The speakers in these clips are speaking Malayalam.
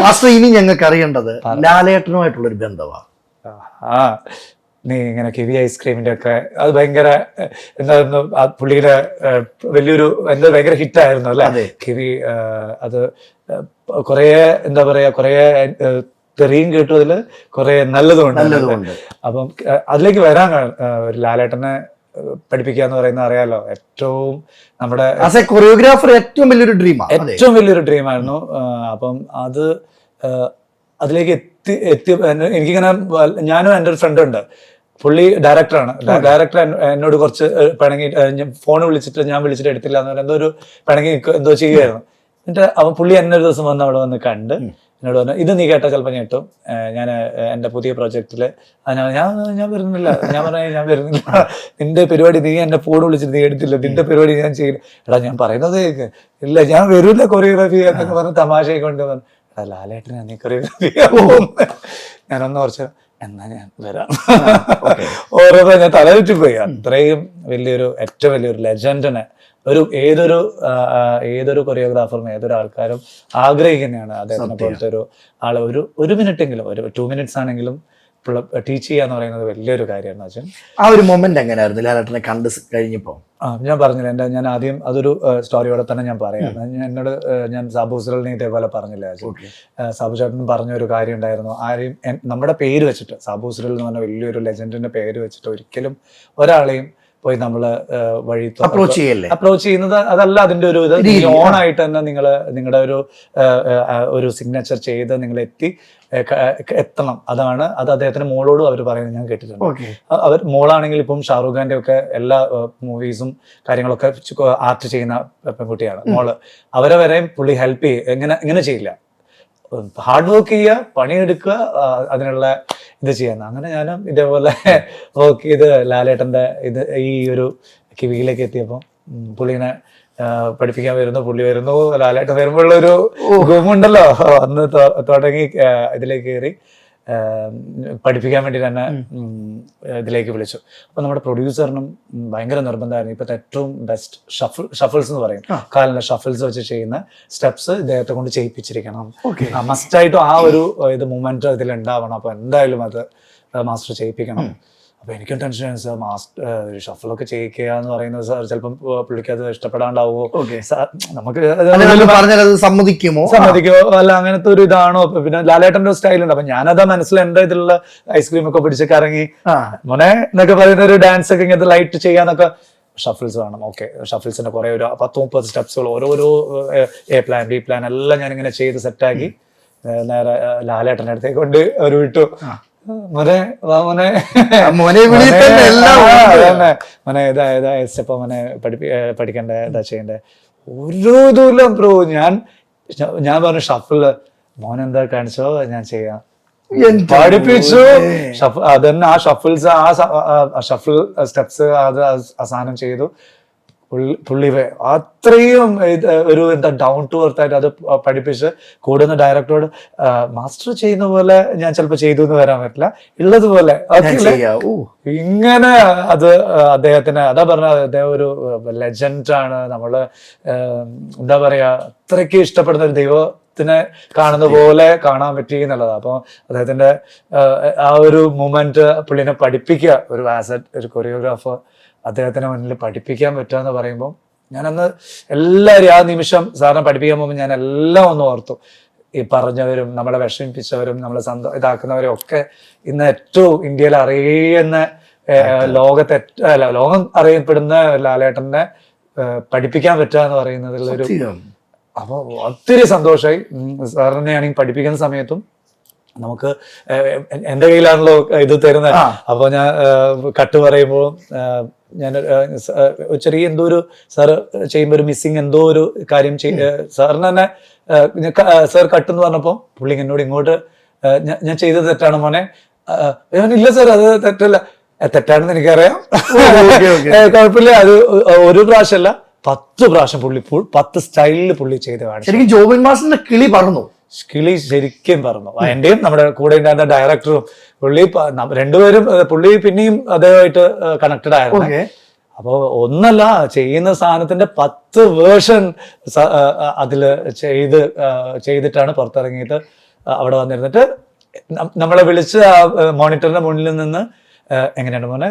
മാസ്റ്റർ ഇനി ഞങ്ങൾക്ക് അറിയേണ്ടത് ലാലേട്ടനുമായിട്ടുള്ള ഒരു ബന്ധമാണ് ആ നീ ഇങ്ങനെ കിവി ഐസ്ക്രീമിന്റെ ഒക്കെ അത് ഭയങ്കര എന്തായിരുന്നു പുള്ളിയുടെ വലിയൊരു എന്താ ഭയങ്കര ഹിറ്റായിരുന്നു അല്ലെ? കിവി അത് കൊറേ എന്താ പറയാ കൊറേ തെറിയും കേട്ടു അതിൽ കുറെ നല്ലതുണ്ട് അപ്പം അതിലേക്ക് വരാൻ ഒരു ലാലേട്ടനെ പഠിപ്പിക്കുക എന്ന് പറയുന്നത് അറിയാലോ. ഏറ്റവും നമ്മുടെ ആസ് എ കൊറിയോഗ്രാഫർ ഏറ്റവും വലിയൊരു ഡ്രീമാണ് ഏറ്റവും വലിയൊരു ഡ്രീം ആയിരുന്നു. ആഹ് അപ്പം അത് അതിലേക്ക് എത്തി എത്തി എനിക്കിങ്ങനെ ഞാനും എന്റെ ഒരു ഫ്രണ്ട് ഉണ്ട്. പുള്ളി ഡയറക്ടറാണ് ഡയറക്ടർ എന്നോട് കുറച്ച് പിണങ്ങി ഫോൺ വിളിച്ചിട്ട് ഞാൻ വിളിച്ചിട്ട് എടുത്തില്ല എന്ന് പറഞ്ഞാൽ എന്തോ ഒരു പിണങ്ങി എന്തോ ചെയ്യുമായിരുന്നു എന്നിട്ട് അവൻ പുള്ളി എന്നൊരു ഒരു ദിവസം വന്ന് അവിടെ വന്ന് കണ്ട് എന്നോട് പറഞ്ഞു ഇത് നീ കേട്ടാ ചിലപ്പോൾ ഞാൻ ഞാൻ എന്റെ പുതിയ പ്രോജക്റ്റിൽ ഞാൻ ഞാൻ ഞാൻ വരുന്നില്ല. ഞാൻ പറഞ്ഞാൽ ഞാൻ വരുന്നില്ല. നിന്റെ പരിപാടി നീ എന്നെ ഫോൺ വിളിച്ചിട്ട് നീ എടുത്തില്ല. നിന്റെ പരിപാടി ഞാൻ ചെയ്യില്ല എടാ ഞാൻ പറയുന്നത് ഇല്ല ഞാൻ വരില്ല കൊറിയോഗ്രാഫി എന്നൊക്കെ പറഞ്ഞ് തമാശയൊക്കെ കൊണ്ട് പറഞ്ഞു എടാ ലാലേട്ടനാ നീ കൊറിയോഗ്രാഫി ഞാനൊന്ന് കുറച്ച് എന്നാ ഞാൻ വരാം. ഓരോ ഞാൻ തലവിറ്റ് പോയി. അത്രയും വലിയൊരു ഏറ്റവും വലിയൊരു ലെജൻഡിനെ ഒരു ഏതൊരു ഏതൊരു കൊറിയോഗ്രാഫറും ഏതൊരു ആൾക്കാരും ആഗ്രഹിക്കുന്നതാണ് അദ്ദേഹത്തിനെ പോലത്തെ ഒരു ആളെ. ഒരു ഒരു മിനിറ്റ് എങ്കിലും ഒരു ടു മിനിറ്റ്സ് ആണെങ്കിലും ടീച്ച് ചെയ്യാന്ന് പറയുന്നത് വലിയൊരു കാര്യമാണ് അച്ഛൻ. ആ ഒരു മൊമെന്റ് എങ്ങനെയായിരുന്നു? ലാലേട്ടനെ കണ്ട് കഴിഞ്ഞപ്പോൾ കഴിഞ്ഞപ്പോ? ആ ഞാൻ പറഞ്ഞില്ല എന്റെ ഞാൻ ആദ്യം അതൊരു സ്റ്റോറിയോടെ തന്നെ ഞാൻ പറയാം. ഞാൻ എന്നോട് ഞാൻ സാബു ഹുസറലിനെ ഇതേപോലെ പറഞ്ഞില്ല സാബു ചേട്ടൻ പറഞ്ഞ ഒരു കാര്യം ഉണ്ടായിരുന്നു. ആരെയും നമ്മുടെ പേര് വെച്ചിട്ട് സാബു ഹുസറൽ എന്ന് പറഞ്ഞ വലിയൊരു ലെജൻഡിന്റെ പേര് വെച്ചിട്ട് ഒരിക്കലും ഒരാളെയും പോയി നമ്മൾ വഴി അപ്രോച്ച് ചെയ്യല്ലേ? അപ്രോച്ച് ചെയ്യുന്നത് അതല്ല അതിന്റെ ഒരു ഇത്. ഓൺ ആയിട്ട് തന്നെ നിങ്ങൾ നിങ്ങളുടെ ഒരു ഒരു സിഗ്നേച്ചർ ചെയ്ത് നിങ്ങൾ എത്തി എത്തണം. അതാണ് അത് അദ്ദേഹത്തിന് മോളോടും അവർ പറയുന്നത് ഞാൻ കേട്ടിട്ടുണ്ട്. അവർ മോളാണെങ്കിൽ ഇപ്പം ഷാറൂഖ് ഖാന്റെ ഒക്കെ എല്ലാ മൂവീസും കാര്യങ്ങളൊക്കെ ആർട്ട് ചെയ്യുന്ന പെൺകുട്ടിയാണ് മോൾ. അവരെ വരെയും പുള്ളി ഹെൽപ്പ് ചെയ്യും. എങ്ങനെ ഇങ്ങനെ ചെയ്യില്ല. ഹാർഡ് വർക്ക് ചെയ്യുക പണിയെടുക്കുക അതിനുള്ള ഇത് ചെയ്യുന്ന അങ്ങനെ ഞാനും ഇതേപോലെ ഓക്കെ ഇത് ലാലേട്ടന്റെ ഇത് ഈ ഒരു കിവിയിലേക്ക് എത്തിയപ്പോൾ പുള്ളിനെ പഠിപ്പിക്കാൻ വരുന്നു പുള്ളി വരുന്നു ലാലേട്ടൻ വരുമ്പോഴുള്ള ഒരു ഗുമുണ്ടല്ലോ അന്ന് തുടങ്ങി ഇതിലേക്ക് കയറി. പഠിപ്പിക്കാൻ വേണ്ടി തന്നെ ഇതിലേക്ക് വിളിച്ചു. അപ്പൊ നമ്മുടെ പ്രൊഡ്യൂസറിനും ഭയങ്കര നിർബന്ധമായിരുന്നു. ഇപ്പോഴത്തെ ഏറ്റവും ബെസ്റ്റ് ഷഫിൾ ഷഫിൾസ് എന്ന് പറയും. കാലിന്റെ ഷഫിൾസ് വെച്ച് ചെയ്യുന്ന സ്റ്റെപ്സ് ഇദ്ദേഹത്തെ കൊണ്ട് ചെയ്യിപ്പിച്ചിരിക്കണം. മസ്റ്റായിട്ടും ആ ഒരു ഇത് മൂമെന്റ് ഇതിൽ ഉണ്ടാവണം അപ്പൊ എന്തായാലും അത് മാസ്റ്റർ ചെയ്യിപ്പിക്കണം. അപ്പൊ എനിക്കും ടെൻഷൻ സാർ മാസ്റ്റർ ഷഫിളൊക്കെ ചെയ്യിക്കുക എന്ന് പറയുന്നത് സാർ ചിലപ്പം പുള്ളിക്ക് അത് ഇഷ്ടപ്പെടാണ്ടാവോ? നമുക്ക് അത് സമ്മതിക്കുമോ? സമ്മതിക്കോ? അല്ല അങ്ങനത്തെ ഒരു ഇതാണോ? പിന്നെ ലാലേട്ടന്റെ സ്റ്റൈൽ ഉണ്ട് അപ്പൊ ഞാനതാ മനസ്സിൽ എന്റെ ഇതിലുള്ള ഐസ്ക്രീം ഒക്കെ പിടിച്ച് കറങ്ങി. മോനെ എന്നൊക്കെ പറയുന്ന ഒരു ഡാൻസ് ഒക്കെ ഇങ്ങനത്തെ ലൈറ്റ് ചെയ്യാന്നൊക്കെ ഷഫിൾസ് വേണം. ഓക്കെ ഷഫിൾസിന്റെ കുറെ ഒരു പത്ത് മുപ്പത് സ്റ്റെപ്സുകൾ ഓരോരോ എ പ്ലാൻ ബി പ്ലാൻ എല്ലാം ഞാൻ ഇങ്ങനെ ചെയ്ത് സെറ്റാക്കി നേരെ ഏഹ്, ലാലേട്ടന്റെ അടുത്തേക്ക് കൊണ്ട് ഒരു വിട്ടു. മോനെ മോനെ. മോനെ. മോനെ ഇതാ ഇതാ സ്റ്റെപ്പ് മോനെ പഠിപ്പി പഠിക്കണ്ടേ ഇതാ ചെയ്യണ്ടേ. ഒരു ഇതുമില്ല ബ്രോ. ഞാൻ ഞാൻ പറഞ്ഞു ഷഫിൾ മോൻ എന്താ കാണിച്ചോ? ഞാൻ ചെയ്യാം. പഠിപ്പിച്ചു. അതന്നെ ആ ഷഫിൾസ് ആ ഷഫിൾ സ്റ്റെപ്സ് അത് അസാനം സാധനം ചെയ്തു. പുള്ളി അത്രയും ഒരു എന്താ ഡൗൺ ടു എർത്ത് ആയിട്ട് അത് പഠിപ്പിച്ച് കൂടുന്ന ഡയറക്ടറോട് മാസ്റ്റർ ചെയ്യുന്ന പോലെ ഞാൻ ചിലപ്പോൾ ചെയ്തു എന്ന് വരാൻ പറ്റില്ല. ഉള്ളതുപോലെ ഇങ്ങനെ അത് അദ്ദേഹത്തിന് അതാ പറഞ്ഞ അദ്ദേഹം ഒരു ലെജൻഡ് ആണ്. നമ്മൾ എന്താ പറയാ അത്രയ്ക്ക് ഇഷ്ടപ്പെടുന്ന ഒരു ദൈവത്തിനെ കാണുന്ന പോലെ കാണാൻ പറ്റി എന്നുള്ളത്. അപ്പൊ അദ്ദേഹത്തിന്റെ ആ ഒരു മൂമെന്റ് പുള്ളിനെ പഠിപ്പിക്കുക ഒരു ആസറ്റ് ഒരു കൊറിയോഗ്രാഫർ അദ്ദേഹത്തിന് മുന്നിൽ പഠിപ്പിക്കാൻ പറ്റുക എന്ന് പറയുമ്പോൾ ഞാനന്ന് എല്ലാവരും ആ നിമിഷം സാറിനെ പഠിപ്പിക്കാൻ പോകുമ്പോൾ ഞാൻ എല്ലാം ഒന്ന് ഓർത്തു. ഈ പറഞ്ഞവരും നമ്മളെ വിഷമിപ്പിച്ചവരും നമ്മളെ സന്തോ ഇതാക്കുന്നവരും ഒക്കെ ഇന്ന് ഏറ്റവും ഇന്ത്യയിൽ അറിയുന്ന ലോകത്തെ അല്ല ലോകം അറിയപ്പെടുന്ന ലാലേട്ടനെ പഠിപ്പിക്കാൻ പറ്റുക എന്ന് പറയുന്നതിലൊരു അപ്പോൾ ഒത്തിരി സന്തോഷമായി സാറിനെ ആണെങ്കിൽ പഠിപ്പിക്കുന്ന സമയത്തും നമുക്ക് എന്റെ കയ്യിലാണല്ലോ ഇത് തരുന്നത്. അപ്പോൾ അപ്പൊ ഞാൻ കട്ട് പറയുമ്പോൾ ഞാൻ ചെറിയ എന്തോ ഒരു സാറ് ചെയ്യുമ്പോൾ ഒരു മിസ്സിങ് എന്തോ ഒരു കാര്യം സാറിന് തന്നെ സാർ കട്ട് എന്ന് പറഞ്ഞപ്പോൾ പുള്ളി എന്നോട് ഇങ്ങോട്ട് ഞാൻ- ചെയ്തത് തെറ്റാണ് മോനെ. ഇല്ല സാർ അത് തെറ്റല്ല. തെറ്റാണെന്ന് എനിക്കറിയാം. കുഴപ്പമില്ല. അത് ഒരു പ്രാവശ്യമല്ല പത്ത് പ്രാവശ്യം പുള്ളി പത്ത് സ്റ്റൈലിൽ പുള്ളി ചെയ്ത് കാണിച്ചു ശരിക്കും ജോബിൻ മാസിന്റെ കിളി പറന്നു. കിളി ശരിക്കും പറഞ്ഞു. എന്റെയും നമ്മുടെ കൂടെ ഉണ്ടായിരുന്ന ഡയറക്ടറും പുള്ളി രണ്ടുപേരും പുള്ളി പിന്നെയും അദ്ദേഹമായിട്ട് കണക്റ്റഡ് ആയിരുന്നു. അപ്പോൾ അപ്പോ ഒന്നല്ല ചെയ്യുന്ന സാധനത്തിന്റെ പത്ത് വേർഷൻ അതിൽ ചെയ്ത് ചെയ്തിട്ടാണ് പുറത്തിറങ്ങിയിട്ട് അവിടെ വന്നിരുന്നിട്ട് നമ്മളെ വിളിച്ച് ആ മോണിറ്ററിന്റെ മുന്നിൽ നിന്ന് എങ്ങനെയാണ് മോനെ?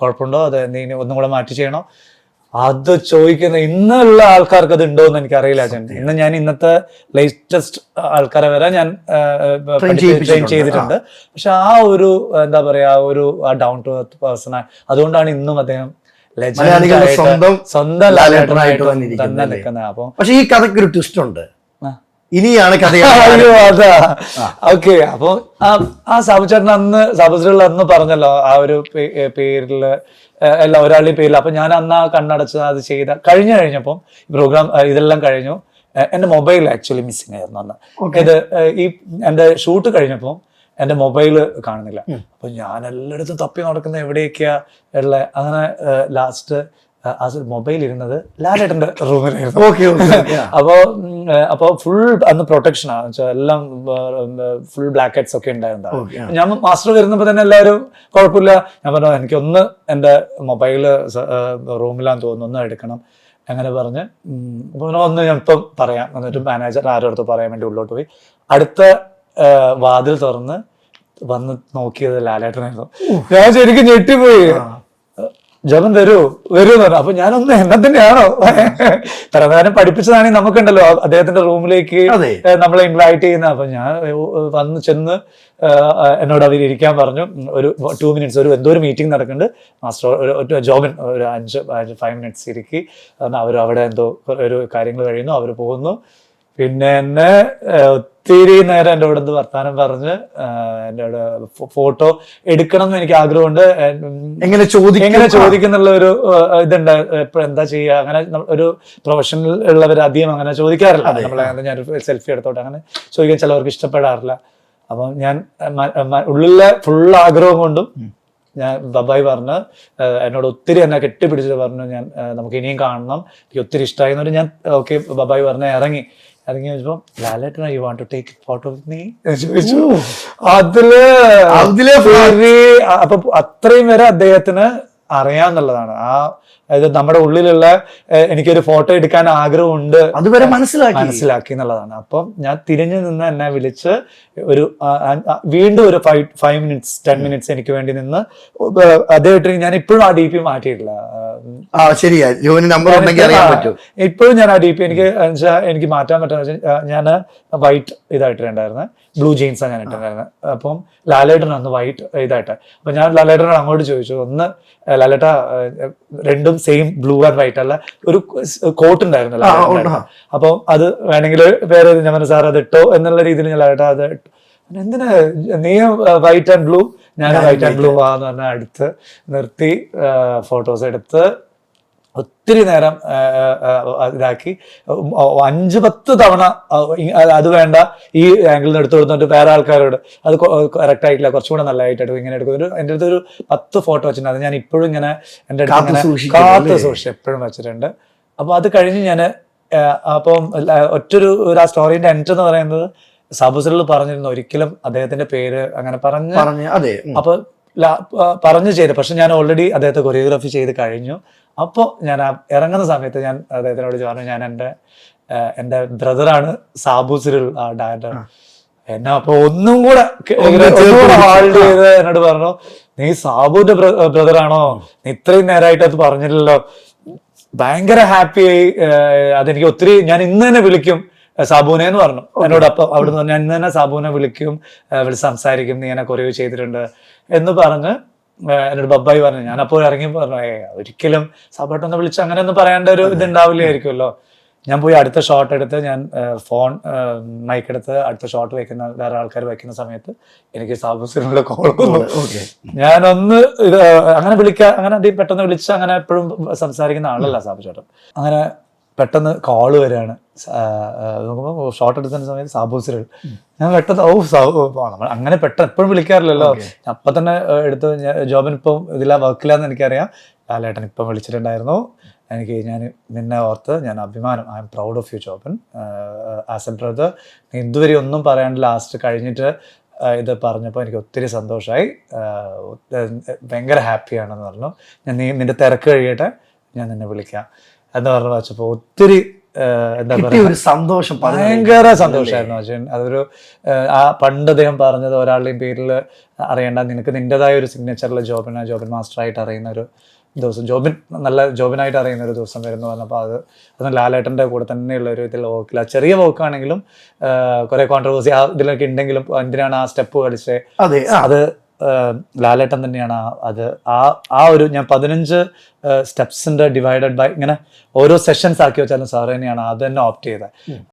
കുഴപ്പമുണ്ടോ? അത് നീ ഒന്നും കൂടെ മാറ്റി ചെയ്യണോ? അത് ചോദിക്കുന്ന ഇന്നുള്ള ആൾക്കാർക്ക് അത് ഉണ്ടോ എന്ന് എനിക്കറിയില്ല അച്ഛൻ. ഇന്ന് ഞാൻ ഇന്നത്തെ ലേറ്റസ്റ്റ് ആൾക്കാരെ വരെ ഞാൻ ട്രെയിൻ ചെയ്തിട്ടുണ്ട്. പക്ഷെ ആ ഒരു എന്താ പറയാ ആ ഒരു ഡൗൺ ടു എർത്ത് പേഴ്സൺ അതുകൊണ്ടാണ് ഇന്നും അദ്ദേഹം സ്വന്തം സ്വന്തം ലാലേട്ടനായിട്ട് തന്നെ നിൽക്കുന്നത്. അപ്പൊ പക്ഷെ ഈ കഥയ്ക്ക് ഒരു ട്വിസ്റ്റ് ഉണ്ട്. ആ. ഇനിയാണ് കഥ ഓക്കെ അപ്പൊ ആ സാബുചേട്ടൻ അന്ന് സാബുചേട്ടൻ അന്ന് പറഞ്ഞല്ലോ ആ ഒരു പേരിൽ അല്ല ഒരാളുടെ പേരിൽ അപ്പൊ ഞാൻ അന്ന് ആ കണ്ണടച്ച് അത് ചെയ്ത കഴിഞ്ഞു കഴിഞ്ഞപ്പം പ്രോഗ്രാം ഇതെല്ലാം കഴിഞ്ഞു. എന്റെ മൊബൈൽ ആക്ച്വലി മിസ്സിങ് ആയിരുന്നു അന്ന്. ഇത് ഈ എന്റെ ഷൂട്ട് കഴിഞ്ഞപ്പോൾ എന്റെ മൊബൈൽ കാണുന്നില്ല. അപ്പൊ ഞാൻ എല്ലായിടത്തും തപ്പി നടക്കുന്ന എവിടെയൊക്കെയാ ഉള്ള? അങ്ങനെ ലാസ്റ്റ് ആ മൊബൈൽ ഇരുന്നത് ലാലേട്ടന്റെ റൂമിലായിരുന്നു ഓക്കെ ഓക്കെ അപ്പോ ഉം, അപ്പോ ഫുൾ അന്ന് പ്രൊട്ടക്ഷൻ ആണ്. വെച്ചാൽ എല്ലാം ഫുൾ ബ്ലാക്ക് ഹെഡ്സ് ഒക്കെ ഉണ്ടായിരുന്നു ഞാൻ മാസ്റ്റർ വരുന്നപ്പോ തന്നെ എല്ലാവരും കുഴപ്പമില്ല. ഞാൻ പറഞ്ഞു എനിക്കൊന്ന് എന്റെ മൊബൈൽ റൂമിലാന്ന് തോന്നുന്നു ഒന്ന് എടുക്കണം. അങ്ങനെ പറഞ്ഞ് അപ്പോൾ ഒന്ന് ഞാൻ ഇപ്പം പറയാം. എന്നിട്ട് മാനേജർ ആരോടത്ത് പറയാൻ വേണ്ടി ഉള്ളോട്ട് പോയി. അടുത്ത വാതിൽ തുറന്ന് വന്ന് നോക്കിയത് ലാലേട്ടനായിരുന്നു. ഞാൻ ശരിക്കും ഞെട്ടിപ്പോയി. ജപൻ വരൂ വരൂ എന്ന് പറഞ്ഞു. അപ്പൊ ഞാനൊന്ന് എന്നെ തന്നെയാണോ പ്രധാനം പഠിപ്പിച്ചതാണെങ്കിൽ നമുക്കുണ്ടല്ലോ അദ്ദേഹത്തിന്റെ റൂമിലേക്ക് നമ്മളെ ഇൻവൈറ്റ് ചെയ്യുന്ന. അപ്പൊ ഞാൻ വന്ന് ചെന്ന് എന്നോട് അവർ ഇരിക്കാൻ പറഞ്ഞു. ഒരു ടു മിനിറ്റ്സ് ഒരു എന്തോ ഒരു മീറ്റിംഗ് നടക്കുന്നുണ്ട്. മാസ്റ്റർ ഒരു ജോബിൻ ഒരു അഞ്ച് ഫൈവ് മിനിറ്റ്സ് ഇരിക്കി. അവർ അവിടെ എന്തോ ഒരു കാര്യങ്ങൾ കഴിയുന്നു. അവർ പോകുന്നു. പിന്നെ എന്നെ ഒത്തിരി നേരം എന്റെ അവിടെ നിന്ന് വർത്താനം പറഞ്ഞ് എന്റെ അവിടെ ഫോട്ടോ എടുക്കണം എന്ന് എനിക്ക് ആഗ്രഹമുണ്ട്. എങ്ങനെ ചോദിക്കും? എങ്ങനെ ചോദിക്കുന്നുള്ള ഒരു ഇതുണ്ട്. എന്താ ചെയ്യുക? അങ്ങനെ ഒരു പ്രൊഫഷണൽ ഉള്ളവർ അധികം അങ്ങനെ ചോദിക്കാറില്ല. നമ്മളെ ഞാൻ സെൽഫി എടുത്തോട്ടെ അങ്ങനെ ചോദിക്കാൻ ചിലവർക്ക് ഇഷ്ടപ്പെടാറില്ല. അപ്പം ഞാൻ ഉള്ളിലെ ഫുൾ ആഗ്രഹം കൊണ്ടും ഞാൻ ബബായി പറഞ്ഞ് എന്നോട് ഒത്തിരി എന്നെ കെട്ടിപ്പിടിച്ചിട്ട് പറഞ്ഞു ഞാൻ നമുക്ക് ഇനിയും കാണണം. എനിക്ക് ഒത്തിരി ഇഷ്ടമായി എന്നൊരു ഞാൻ ഓക്കെ ബബായി പറഞ്ഞ് ഇറങ്ങി. ഇറങ്ങി വെച്ചപ്പോ Lalettan you want to take photo of me ചോദിച്ചു അതിൽ അതിലെ അപ്പൊ അത്രയും വരെ അദ്ദേഹത്തിന് അറിയാന്നുള്ളതാണ്. ആ അതായത് നമ്മുടെ ഉള്ളിലുള്ള എനിക്കൊരു ഫോട്ടോ എടുക്കാൻ ആഗ്രഹമുണ്ട് അതുവരെ മനസ്സിലാക്കി. മനസ്സിലാക്കി എന്നുള്ളതാണ്. അപ്പം ഞാൻ തിരിഞ്ഞു നിന്ന് എന്നെ വിളിച്ച് ഒരു വീണ്ടും ഒരു five five minutes ten minutes എനിക്ക് വേണ്ടി നിന്ന് അദ്ദേഹത്തിന് ഞാൻ ഇപ്പോഴും ആ ഡി പി മാറ്റിയിട്ടില്ല. ശരിയാ. നമ്പർ ഉണ്ടെങ്കിൽ അറിയാൻ പറ്റും. ഇപ്പോഴും ഞാൻ ആ ഡി പി എനിക്ക് എനിക്ക് മാറ്റാൻ പറ്റുന്ന ഞാൻ വൈറ്റ് ഇതായിട്ടുണ്ടായിരുന്നു ബ്ലൂ ജീൻസാണ് ഞാൻ ഇട്ടിട്ടുണ്ടായിരുന്നത് അപ്പം ലാലേട്ടനാണ് വൈറ്റ് ഇതായിട്ട്. അപ്പൊ ഞാൻ ലാലേട്ടനോട് അങ്ങോട്ട് ചോദിച്ചു ഒന്ന് ലാലേട്ട രണ്ടും സെയിം ബ്ലൂ ആൻഡ് വൈറ്റ് അല്ല ഒരു കോട്ട് ഉണ്ടായിരുന്നല്ലോ. അപ്പം അത് വേണമെങ്കിൽ വേറെ ഞാൻ പറഞ്ഞു സാർ അത് ഇട്ടോ എന്നുള്ള രീതിയിൽ ഞാൻ ഏട്ടാ അത് ഇട്ടു." എന്തിനാ നീ വൈറ്റ് ആൻഡ് ബ്ലൂ ഞാൻ വൈറ്റ് ആൻഡ് ബ്ലൂ ആന്ന് പറഞ്ഞാൽ അടുത്ത് നിർത്തി ഫോട്ടോസ് എടുത്ത് ഒത്തിരി നേരം ഇതാക്കി. അഞ്ച് പത്ത് തവണ അത് വേണ്ട ഈ ആംഗിളിൽ നിന്ന് എടുത്തു കൊടുത്തിട്ട് വേറെ ആൾക്കാരോട്. അത് കറക്റ്റ് ആയിട്ടില്ല കുറച്ചുകൂടെ നല്ലതായിട്ട് എടുക്കും ഇങ്ങനെ എടുക്കും. ഒരു എന്റെ അടുത്ത് ഒരു പത്ത് ഫോട്ടോ വെച്ചിട്ടുണ്ട്. അത് ഞാൻ ഇപ്പോഴും ഇങ്ങനെ എന്റെ അടുത്ത് കാത്ത്? സൂക്ഷിച്ച് എപ്പോഴും വെച്ചിട്ടുണ്ട്. അപ്പൊ അത് കഴിഞ്ഞ് ഞാൻ അപ്പം ഒറ്റൊരു ഒരു ആ സ്റ്റോറിന്റെ എൻഡ് എന്ന് പറയുന്നത് സബുസറിൽ പറഞ്ഞിരുന്നു. ഒരിക്കലും അദ്ദേഹത്തിന്റെ പേര് അങ്ങനെ പറഞ്ഞു പറഞ്ഞു അതെ. അപ്പൊ പറഞ്ഞു ചെയ്ത്. പക്ഷെ ഞാൻ ഓൾറെഡി അദ്ദേഹത്തെ കൊറിയോഗ്രാഫി ചെയ്ത് കഴിഞ്ഞു. അപ്പോൾ ഞാൻ ആ ഇറങ്ങുന്ന സമയത്ത് ഞാൻ അദ്ദേഹത്തിനോട് പറഞ്ഞു ഞാൻ എന്റെ എന്റെ ബ്രദറാണ് സാബു സിറിൽ ആ ഡയറക്ടർ എന്നെ അപ്പൊ ഒന്നും കൂടെ ഹോൾഡ് ചെയ്ത്. എന്നോട് പറഞ്ഞു നീ സാബുവിന്റെ ബ്രദറാണോ നീ ഇത്രയും നേരമായിട്ട് അത് പറഞ്ഞില്ലല്ലോ. ഭയങ്കര ഹാപ്പി ആയി അതെനിക്ക് ഒത്തിരി ഞാൻ ഇന്ന് തന്നെ വിളിക്കും സാബുവിനെ എന്ന് പറഞ്ഞു. എന്നോട് അപ്പൊ അവിടുന്ന് ഞാൻ ഇന്ന് തന്നെ സാബുവിനെ വിളിക്കും വിളിച്ച് സംസാരിക്കും നീ എന്നെ കൊറിയോ ചെയ്തിട്ടുണ്ട് എന്ന് പറഞ്ഞ് എന്നോട് ബബ്ബായി പറഞ്ഞു ഞാൻ അപ്പോൾ ഇറങ്ങി പറഞ്ഞു ഒരിക്കലും സാബാട്ടൊന്ന് വിളിച്ച് അങ്ങനെ ഒന്നും പറയേണ്ട ഒരു ഇത് ഉണ്ടാവില്ലായിരിക്കുമല്ലോ ഞാൻ പോയി അടുത്ത ഷോട്ട് എടുത്ത് ഞാൻ ഫോൺ മൈക്ക് എടുത്ത് അടുത്ത ഷോട്ട് വെക്കുന്ന വേറെ ആൾക്കാർ വെക്കുന്ന സമയത്ത് എനിക്ക് സാബുസിനുള്ള കോൾ ഞാനൊന്ന് ഇത് അങ്ങനെ വിളിക്കാൻ അങ്ങനെ പെട്ടെന്ന് വിളിച്ച് അങ്ങനെ എപ്പോഴും സംസാരിക്കുന്ന ആളല്ല സാബു ചേട്ടൻ. അങ്ങനെ പെട്ടെന്ന് കോൾ വരികയാണ് നോക്കുമ്പോൾ ഷോട്ട് എടുക്കുന്ന സമയത്ത് സാബൂസിൽ ഞാൻ പെട്ടെന്ന് ഓ സാ നമ്മൾ അങ്ങനെ പെട്ടെന്ന് എപ്പോഴും വിളിക്കാറില്ലല്ലോ. അപ്പം തന്നെ എടുത്ത് ഞാൻ ജോബിന് ഇപ്പം ഇതിലാ വർക്കിലാന്ന് എനിക്കറിയാം. ലാലേട്ടൻ ഇപ്പം വിളിച്ചിട്ടുണ്ടായിരുന്നു. എനിക്ക് ഞാൻ നിന്നെ ഓർത്ത് ഞാൻ അഭിമാനം I am proud of you Joban. As a brother ഇതുവരെ ഒന്നും പറയാണ്ട് ലാസ്റ്റ് കഴിഞ്ഞിട്ട് ഇത് പറഞ്ഞപ്പോൾ എനിക്ക് ഒത്തിരി സന്തോഷമായി ഭയങ്കര ഹാപ്പിയാണെന്ന് പറഞ്ഞു. ഞാൻ നീ നിന്റെ തിരക്ക് കഴിയട്ടെ ഞാൻ നിന്നെ വിളിക്കാം. എന്ന് പറഞ്ഞ വെച്ചപ്പോൾ ഒത്തിരി എന്താ പറയുക ഒരു സന്തോഷം ഭയങ്കര സന്തോഷമായിരുന്നു അച്ഛൻ. അതൊരു ആ പണ്ട് അദ്ദേഹം പറഞ്ഞത് ഒരാളുടെയും പേരിൽ അറിയേണ്ട നിനക്ക് നിന്റേതായ ഒരു സിഗ്നേച്ചറിലെ ജോബിന് ജോബിൻ മാസ്റ്ററായിട്ട് അറിയുന്ന ഒരു ദിവസം ജോബിൻ നല്ല ജോബിനായിട്ട് അറിയുന്ന ഒരു ദിവസം വരുന്നു പറഞ്ഞപ്പോൾ അത് അത് ലാലേട്ടന്റെ കൂടെ തന്നെയുള്ള ഒരു ഇതിൽ വോക്കില്ല ചെറിയ വോക്കാണെങ്കിലും കുറെ കോൺട്രവേഴ്സി ആ ഇതിലൊക്കെ ഉണ്ടെങ്കിലും എന്തിനാണ് ആ സ്റ്റെപ്പ് കളിച്ചത്? അതെ ലാലേട്ടൻ തന്നെയാണ് അത് ആ ആ ഒരു ഞാൻ പതിനഞ്ച് സ്റ്റെപ്സിന്റെ ഡിവൈഡഡ് ബൈ ഇങ്ങനെ ഓരോ സെഷൻസ് ആക്കി വെച്ചാലും സാർ തന്നെയാണ് അത് തന്നെ ഓപ്റ്റ് ചെയ്തത്.